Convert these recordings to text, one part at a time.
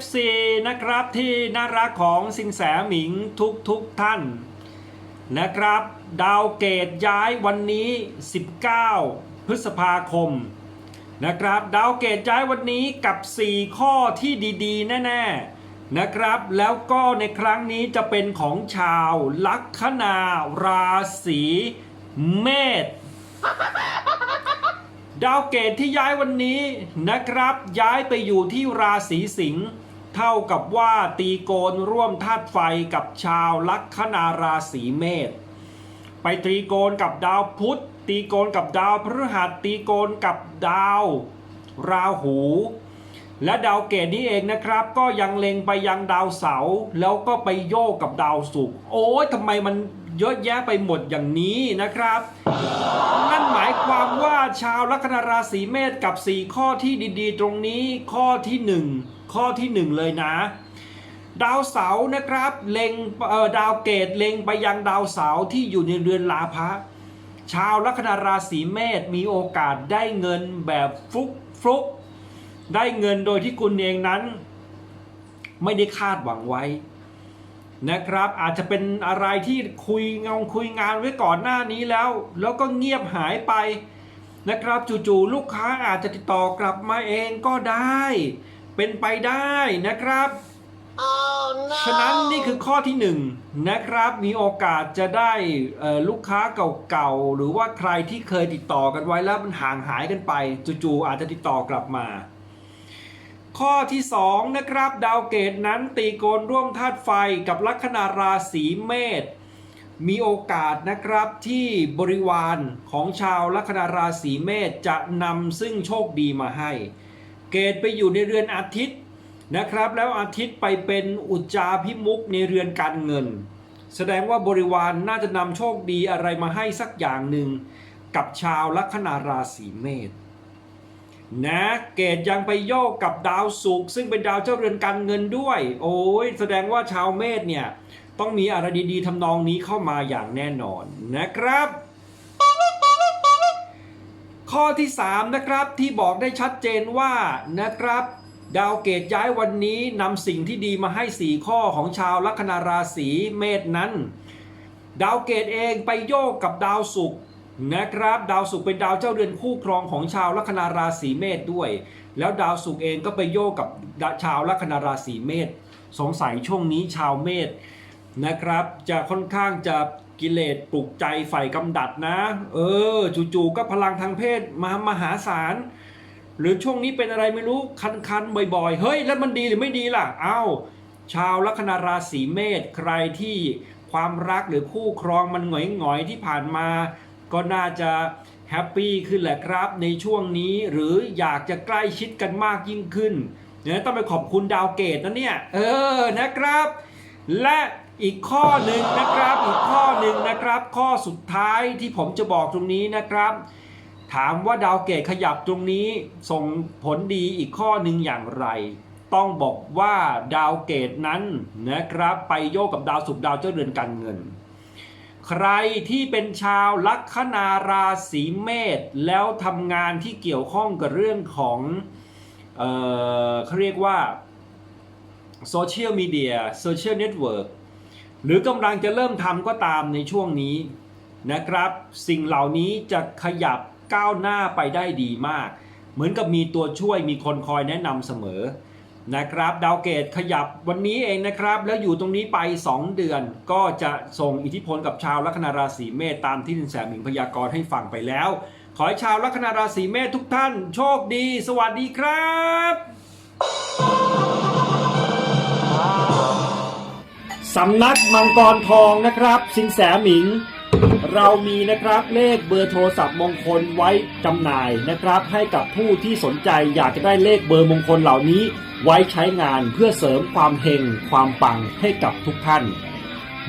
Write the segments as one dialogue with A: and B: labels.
A: FC นะครับที่น่ารักของสิงแสหมิงทุกทุกท่านนะครับ ดาวเกตย้ายวันนี้ 19 พฤษภาคมนะครับ ดาวเกตย้ายวันนี้กับ 4 ข้อที่ดีๆ แน่ ๆนะครับ แล้วก็ในครั้งนี้จะเป็นของชาวลัคนาราศีเมษดาวเกตที่ย้ายวันนี้นะครับ ย้ายไปอยู่ที่ราศีสิงห์ เท่ากับว่าตีโกนร่วมธาตุไฟกับชาวลัคนาราศีเมษไปตีโกนกับดาวพุธ ตีโกนกับดาวพฤหัสตีโกนกับดาว ราหู และดาวเกตนี้เองนะครับ ก็ยังเล็งไปยังดาวเสาร์แล้วก็ไปโยกกับดาวศุกร์โอ้ยทำไมมัน เยอะแยะไปหมดอย่างนี้นะครับ นั่นหมายความว่าชาวลัคนาราศีเมษกับ 4 ข้อที่ดีๆ ตรงนี้ข้อที่ 1 ข้อที่ 1 เลยนะ ดาวเสาร์นะครับเล็งเดาวเกตเล็งไปยังดาวเสาร์ที่อยู่ในเรือนลาภะชาวลัคนาราศีเมษมีโอกาสได้เงินแบบฟุกฟุกได้เงินโดยที่คุณเองนั้น ไม่ได้คาดหวังไว้ นะครับอาจจะเป็นอะไรที่คุยงงคุยงานไว้ก่อนหน้านี้แล้ว แล้วก็เงียบหายไปนะครับจู่ๆลูกค้าอาจจะติดต่อกลับมาเองก็ได้ เป็นไปได้นะครับ
B: Oh no!
A: ฉะนั้นนี่คือข้อที่หนึ่งนะครับมีโอกาสจะได้เอ่อลูกค้าเก่าๆหรือว่าใครที่เคยติดต่อกันไว้แล้วมันห่างหายกันไป จู่ๆอาจจะติดต่อกลับมา ข้อที่สองนะครับ ดาวเกตนั้นตีโกนร่วมธาตุไฟกับลัคนาราศีเมษมีโอกาสนะครับที่บริวารของชาวลัคนาราศีเมษจะนำซึ่งโชคดีมาให้ เกตไปอยู่ในเรือนอาทิตย์นะครับ แล้วอาทิตย์ไปเป็นอุจจาพิมุกในเรือนการเงิน แสดงว่าบริวารน่าจะนำโชคดีอะไรมาให้สักอย่างหนึ่งกับชาวลัคนาราศีเมษ นะเกตยังไปโยกกับดาวศุกร์ซึ่งเป็นดาวเจ้าเรือนการเงินด้วย โอ้ยแสดงว่าชาวเมษเนี่ย ต้องมีอะไรดีๆทำนองนี้เข้ามาอย่างแน่นอนนะครับ ข้อที่ 3 นะครับที่บอกได้ชัดเจนว่านะครับ ดาวเกตย้ายวันนี้นำสิ่งที่ดีมาให้ 4 ข้อของชาวลัคนาราศีเมษนั้น ดาวเกตเองไปโยกกับดาวศุกร์ นะครับ ดาวศุกร์เป็นดาวเจ้าเรือนคู่ครองของชาวลัคนาราศีเมษด้วย แล้วดาวศุกร์เองก็ไปโยกกับชาวลัคนาราศีเมษสงสัยช่วงนี้ชาวเมษนะครับ จะค่อนข้างจะกิเลสปลุกใจใฝ่กำดัดนะ เออ จู่ๆก็พลังทางเพศมามหาศาลหรือช่วงนี้เป็นอะไรไม่รู้คันๆบ่อยๆ เฮ้ย แล้วมันดีหรือไม่ดีล่ะอ้าวชาวลัคนาราศีเมษใครที่ความรักหรือคู่ครองมันหงอยๆที่ผ่านมา ก็น่าจะแฮปปี้ขึ้นแหละครับในช่วงนี้หรืออยากจะใกล้ชิดกันมากยิ่งขึ้นเนี่ยต้องไปขอบคุณดาวเกตนะเนี่ยเออนะครับ และอีกข้อหนึ่งนะครับอีกข้อหนึ่งนะครับ ข้อสุดท้ายที่ผมจะบอกตรงนี้นะครับ ถามว่าดาวเกตขยับตรงนี้ส่งผลดีอีกข้อหนึ่งอย่างไร ต้องบอกว่าดาวเกตนั้นนะครับ ไปโยกกับดาวศุกร์ดาวเจ้าเรือนการเงิน ใครที่เป็นชาวลัคนาราศีเมษแล้วทำงานที่เกี่ยวข้องกับเรื่องของเออเขาเรียกว่าโซเชียลมีเดียโซเชียลเน็ตเวิร์กหรือกำลังจะเริ่มทำก็ตามในช่วงนี้นะครับ สิ่งเหล่านี้จะขยับก้าวหน้าไปได้ดีมาก เหมือนกับมีตัวช่วยมีคนคอยแนะนำเสมอ นะครับดาวเกตขยับวันนี้เองนะครับ แล้วอยู่ตรงนี้ไป 2 เดือน ก็จะส่งอิทธิพลกับชาวลัคนาราศีเมษตามที่ดินแสมิงพยากรณ์ให้ฟังไปแล้ว ขอให้ชาวลัคนาราศีเมษทุกท่านโชคดี สวัสดีครับสำนักมังกรทองนะครับ สินแสหมิง เรามีนะครับเลขเบอร์โทรศัพท์มงคลไว้จำหน่ายนะครับ ให้กับผู้ที่สนใจอยากจะได้เลขเบอร์มงคลเหล่านี้ ไว้ใช้งานเพื่อเสริมความเฮงความปังให้กับทุกท่าน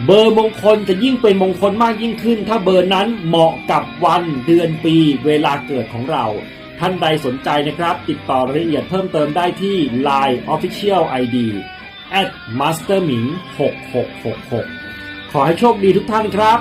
A: เบอร์มงคลจะยิ่งเป็นมงคลมากยิ่งขึ้น ถ้าเบอร์นั้นเหมาะกับวันเดือนปีเวลาเกิดของเรา ท่านใดสนใจนะครับ ติดต่อรายละเอียดเพิ่มเติมได้ที่ Line Official ID at masterming 6666 ขอให้โชคดีทุกท่านครับ